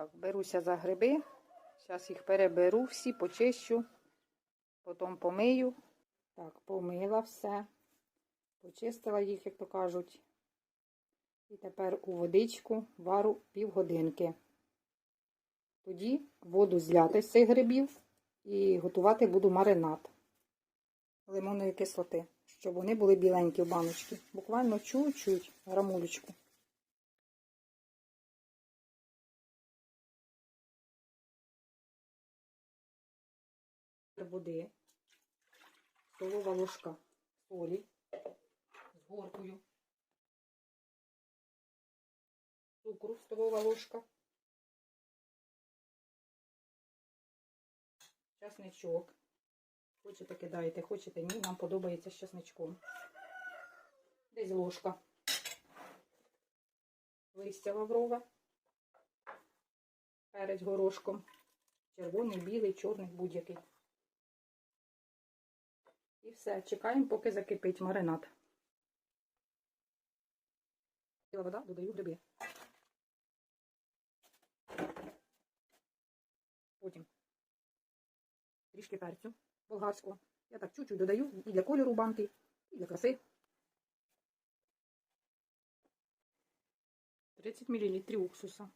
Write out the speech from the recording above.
Так, беруся за гриби. Зараз їх переберу всі, почищу, потім помию. Так, помила все. Почистила їх, як то кажуть. І тепер у водичку вару півгодинки. Тоді воду зляти з цих грибів і готувати буду маринад лимонної кислоти, щоб вони були біленькі в баночці. Буквально чуть-чуть грамулечку. Води, столова ложка солі з горкою, цукру столова ложка, часничок. Хочете кидаєте, хочете ні, нам подобається з часничком. Десь ложка. Листя лаврове. Перець горошком. Червоний, білий, чорний, будь-який. І все. Чекаємо, поки закипить маринад. Біла вода, додаю гриби. Потім трішки перцю болгарського. Я так чуть-чуть додаю і для кольору банки, і для краси. 30 мл уксуса.